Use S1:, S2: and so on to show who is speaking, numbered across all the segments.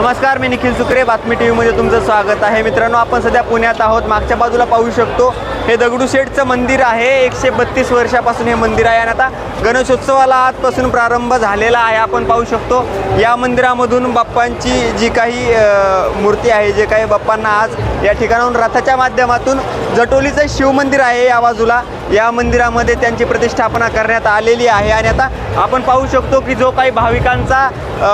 S1: नमस्कार मी निखिल सुक्रे बातमी टी व्हीमध्ये तुमचं स्वागत आहे. मित्रांनो आपण सध्या पुण्यात आहोत. मागच्या बाजूला पाहू शकतो हे दगडूशेठचं मंदिर आहे. एकशे बत्तीस वर्षापासून हे मंदिर आहे. आणि आता गणेशोत्सवाला आजपासून प्रारंभ झालेला आहे. आपण पाहू शकतो या मंदिरामधून बाप्पांची जी काही मूर्ती आहे जे काही बाप्पांना आज या ठिकाणाहून रथाच्या माध्यमातून जटोलीचं शिवमंदिर आहे या बाजूला. या मंदिरामध्ये त्यांची प्रतिष्ठापना करण्यात आलेली आहे. आणि आता आपण पाहू शकतो की जो काही भाविकांचा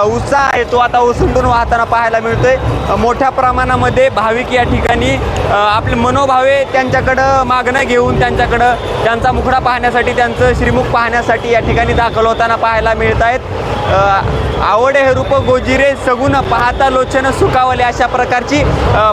S1: उत्साह आहे तो आता ओसंडून वाहताना पाहायला मिळतोय. मोठ्या प्रमाणामध्ये भाविक या ठिकाणी आपले मनोभावे त्यांच्याकडं मागणं घेऊन त्यांच्याकडं त्यांचा मुखडा पाहण्यासाठी त्यांचं श्रीमुख पाहण्यासाठी या ठिकाणी दाखल होताना पाहायला मिळत आहेत. आवड हे रूप गोजिरे सगुण पाहता लोचन सुखावले अशा प्रकारची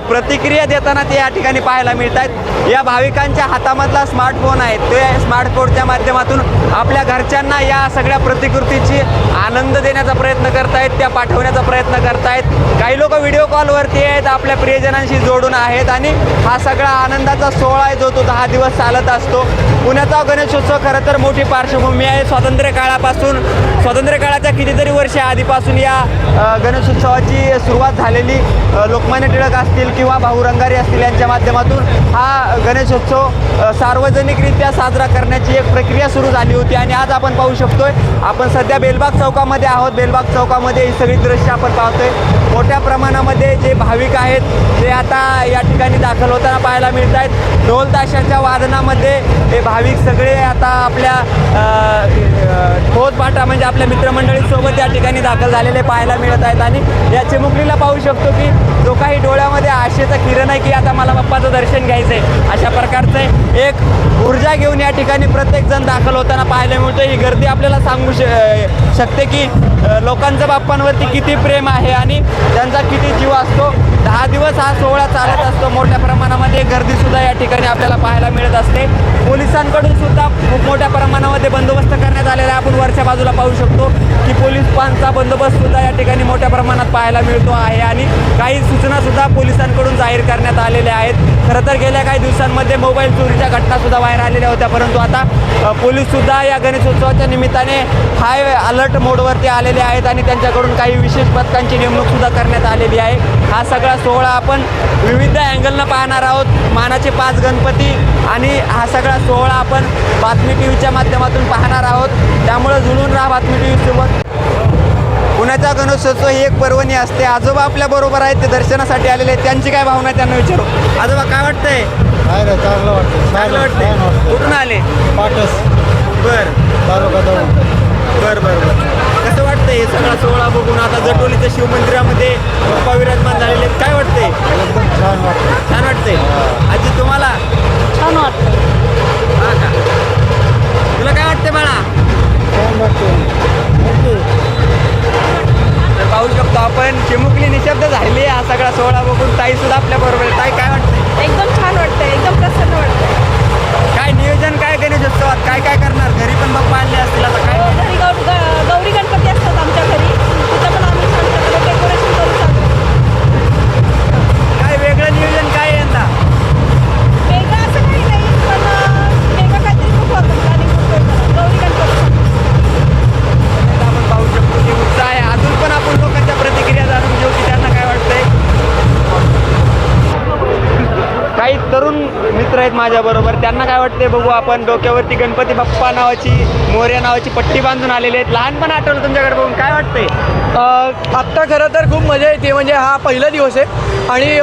S1: प्रतिक्रिया देताना ते या ठिकाणी पाहायला मिळत आहेत. या भाविकांच्या हातामधला स्मार्टफोन आहे. ते स्मार्टफोनच्या माध्यमातून आपल्या घरच्यांना या सगळ्या प्रतिकृतीची आनंद देण्याचा प्रयत्न करतायत त्या पाठवण्याचा प्रयत्न करतायत. काही लोक व्हिडिओ कॉलवरती आहेत आपल्या प्रियजनांशी जोडून आहेत आणि हा सगळा आनंदाचा सोहळा आहे जो तो दहा दिवस चालत असतो. पुण्याचा गणेशोत्सव खरं तर मोठी पार्श्वभूमी आहे. स्वातंत्र्य काळापासून स्वातंत्र्य काळाच्या कितीतरी वर्ष आधीपासून या गणेशोत्सवाची सुरुवात झालेली लोकमान्य टिळक असतील किंवा भाऊ रंगारी असतील यांच्या माध्यमातून हा गणेशोत्सव सार्वजनिकरित्या साजरा करण्याची एक प्रक्रिया सुरू झाली होती आणि आज आपण पाहू शकतोय आपण सध्या बेलबाग चौकामध्ये आहोत. बेलबाग चौकामध्ये ही सगळी दृश्य आपण पाहतोय. मोठ्या प्रमाणामध्ये जे भाविक आहेत ते आता या ठिकाणी दाखल होताना पाहायला मिळत आहेत ढोल ताशाच्या वादनामध्ये हे भाविक सगळे आता आपल्या ठोस पाटा म्हणजे आपल्या मित्रमंडळीसोबत या ठिकाणी दाखल झालेले पाहायला मिळत आहेत आणि या चिमुकलीला पाहू शकतो की जो काही डोळ्यामध्ये आशेचा किरण आहे की आता मला बाप्पाचं दर्शन घ्यायचं आहे अशा प्रकारचं एक ऊर्जा घेऊन या ठिकाणी प्रत्येक जण दाखल होताना पाहायला मिळतो ही गर्दी आपल्याला सांगू श शकते की लोकांचं बाप्पांवरती किती प्रेम आहे आणि त्यांचा किती जीव असतो. दहा दिवस हा सोहळा चालत असतो. मोठ्या प्रमाणामध्ये गर्दी सुद्धा या ठिकाणी आपल्याला पाहायला मिळत असते. पोलिसांकडून सुद्धा खूप मोठ्या प्रमाणामध्ये बंदोबस्त करण्यात आलेला आहे. आपण वरच्या बाजूला पाहू शकतो की पोलीस पानचा बंदोबस्त सुद्धा या ठिकाणी मोठ्या प्रमाणात पाहायला मिळतो आहे आणि काही सूचना सुद्धा पोलिसांकडून जाहीर करण्यात आलेल्या आहेत. खरं तर गेल्या काही दिवसांमध्ये मोबाईल चोरीच्या घटना सुद्धा बाहेर आलेल्या होत्या. परंतु आता अ, पोलीस सुद्धा या गणेशोत्सवाच्या निमित्ताने हाय अलर्ट मोडवरती आले आलेले आहेत आणि त्यांच्याकडून काही विशेष पथकांची नेमणूक सुद्धा करण्यात आलेली आहे. हा सगळा सोहळा आपण विविध अँगलनं पाहणार आहोत. मानाचे पाच गणपती आणि हा सगळा सोहळा आपण बातमी टी व्हीच्या माध्यमातून पाहणार आहोत. त्यामुळं जुळून राहा बातमी टी व्हीसोबत पुण्याचा गणेशोत्सव ही एक पर्वणी असते. आजोबा आपल्या बरोबर आहेत ते दर्शनासाठी आलेले आहेत. त्यांची काय भावना त्यांना विचारू? आजोबा काय वाटतंय?
S2: काय रे चांगलं वाटतं
S1: चांगलं वाटतंय. कुठून आले?
S2: पाटस.
S1: बर.
S2: दौंड.
S1: बर बर. सगळा सोहळा बघून आता जटोलीच्या शिवमंदिरामध्ये बाप्पा विराजमान झालेले आहेत. काय वाटतंय?
S2: एकदम छान वाटतं
S1: छान वाटतंय? आजी तुम्हाला?
S3: छान वाटतं
S1: हा का? तुला काय वाटतंय बाळा?
S2: छान वाटतं
S1: तर पाहू शकतो आपण चिमुकली निशब्द झाली हा सगळा सोहळा बघून. ताई सुद्धा आपल्या बरोबर आहेत माझ्याबरोबर त्यांना काय वाटते बघू आपण. डोक्यावरती गणपती बाप्पा नावाची मोर्या नावाची पट्टी बांधून आलेले आहेत. लहानपण आठवलं तुमच्याकडे बघून. काय वाटतंय?
S4: आत्ता खरं तर खूप मजा येते. म्हणजे हा पहिला दिवस आहे. आणि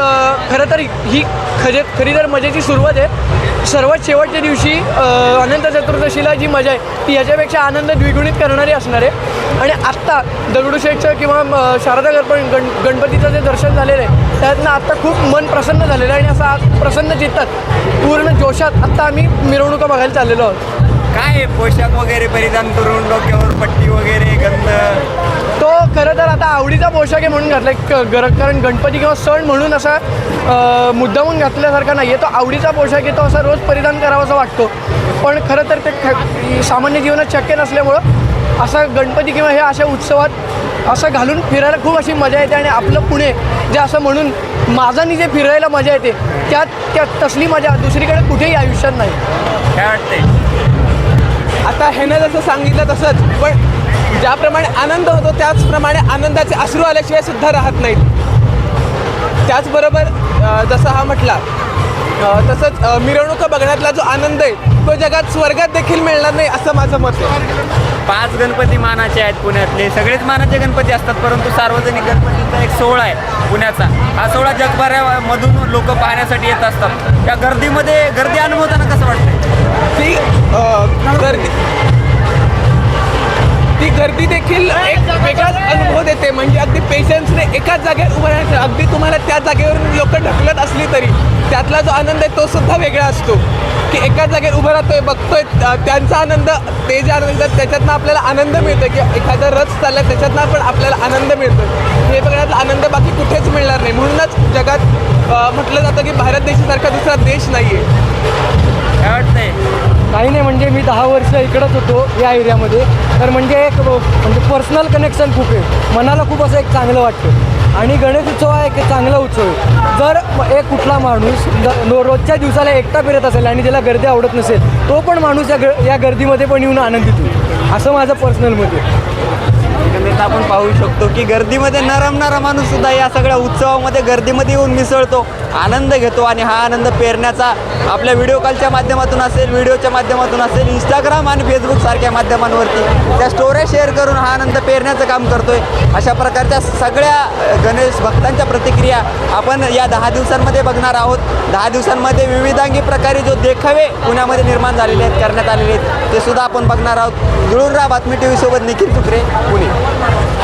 S4: खरं तर ही खजे खरी तर मजेची सुरुवात आहे. सर्वात शेवटच्या दिवशी अनंत चतुर्दशीला जी मजा आहे ती ह्याच्यापेक्षा आनंद द्विगुणित करणारी असणार आहे. आणि आत्ता दगडूशेठचं किंवा शारदा गणपण गण गणपतीचं जे दर्शन झालेलं आहे त्यातनं आत्ता खूप मन प्रसन्न झालेलं आहे आणि असं आज प्रसन्न चित्तात पूर्ण जोशात आत्ता आम्ही मिरवणुका बघायला चाललेलो आहोत.
S1: काय पोशाख वगैरे परिधान करून डोक्यावर पट्टी वगैरे गंध?
S4: तो खरं तर आता आवडीचा पोशाख आहे म्हणून घातला गर कारण गणपती किंवा सण म्हणून असा मुद्दामून घातल्यासारखा नाही आहे तो आवडीचा पोशाख आहे तो असा रोज परिधान करावासा वाटतो. पण खरं तर ते सामान्य जीवनात शक्य नसल्यामुळं असा गणपती किंवा हे अशा उत्सवात असं घालून फिरायला खूप अशी मजा येते आणि आपलं पुणे जे असं म्हणून माझानी जे फिरायला मजा येते त्यात त्या तसली मजा दुसरीकडे कुठेही आयुष्यात नाही.
S1: काय वाटतंय?
S4: आता ह्यानं जसं सांगितलं तसंच पण
S5: ज्याप्रमाणे आनंद होतो त्याचप्रमाणे आनंदाचे अश्रू आल्याशिवाय सुद्धा राहत नाहीत. त्याचबरोबर जसं हा म्हटला तसंच मिरवणुका बघण्यातला जो आनंद आहे तो जगात स्वर्गात देखील मिळणार नाही असं माझं मत आहे.
S1: पाच गणपती मानाचे आहेत पुण्यातले. सगळेच मानाचे गणपती असतात परंतु सार्वजनिक गणपतीचा एक सोहळा आहे पुण्याचा. हा सोहळा जगभरामधून लोक पाहण्यासाठी येत असतात. त्या गर्दीमध्ये गर्दी अनुभवताना कसं वाटतं
S5: ती गर्दी ती गर्दी देखील एक वेगळाच अनुभव देते. म्हणजे अगदी पेशन्सने एकाच जागेवर उभं राहायचं अगदी तुम्हाला त्या जागेवरून लोक ढकलत असली तरी त्यातला जो आनंद आहे तो सुद्धा वेगळा असतो. की एकाच जागेवर उभं राहतोय बघतोय त्यांचा आनंद ते जे आनंद त्याच्यातनं आपल्याला आनंद मिळतो की एखादा रथ चालला त्याच्यातनं पण आपल्याला आनंद मिळतो हे बघण्याचा आनंद बाकी कुठेच मिळणार नाही. म्हणूनच जगात म्हटलं जातं की भारत देशासारखा दुसरा देश नाही आहे
S1: काय वाटतंय?
S6: काही नाही म्हणजे मी दहा वर्ष इकडंच होतो या एरियामध्ये. तर म्हणजे एक म्हणजे पर्सनल कनेक्शन खूप आहे. मनाला खूप असं एक चांगलं वाटतं. आणि गणेश उत्सव हा एक चांगला उत्सव आहे. जर एक कुठला माणूस रोजच्या दिवसाला एकटा फिरत असेल आणि त्याला गर्दी आवडत नसेल तो पण माणूस या ग या गर्दीमध्ये पण येऊन आनंदित होईल. असं माझं पर्सनल मत आहे.
S1: एकंदरीत आपण पाहू शकतो की गर्दीमध्ये न रमणारा माणूस सुद्धा या सगळ्या उत्सवामध्ये गर्दीमध्ये येऊन मिसळतो आनंद घेतो आणि हा आनंद पेरण्याचा आपल्या व्हिडिओ कॉलच्या माध्यमातून असेल व्हिडिओच्या माध्यमातून असेल इंस्टाग्राम आणि फेसबुक सारख्या माध्यमांवरती. त्या स्टोऱ्या शेअर करून हा आनंद पेरण्याचं काम करतोय. अशा प्रकारच्या सगळ्या गणेश भक्तांच्या प्रतिक्रिया आपण या दहा दिवसांमध्ये बघणार आहोत. दहा दिवसांमध्ये विविधांगी प्रकारे जो देखावे पुण्यामध्ये निर्माण झालेले आहेत करण्यात आलेले आहेत ते सुद्धा आपण बघणार आहोत. जुळून राहा बातमी टी व्हीसोबत निखिल तुकरे पुणे. Thank you.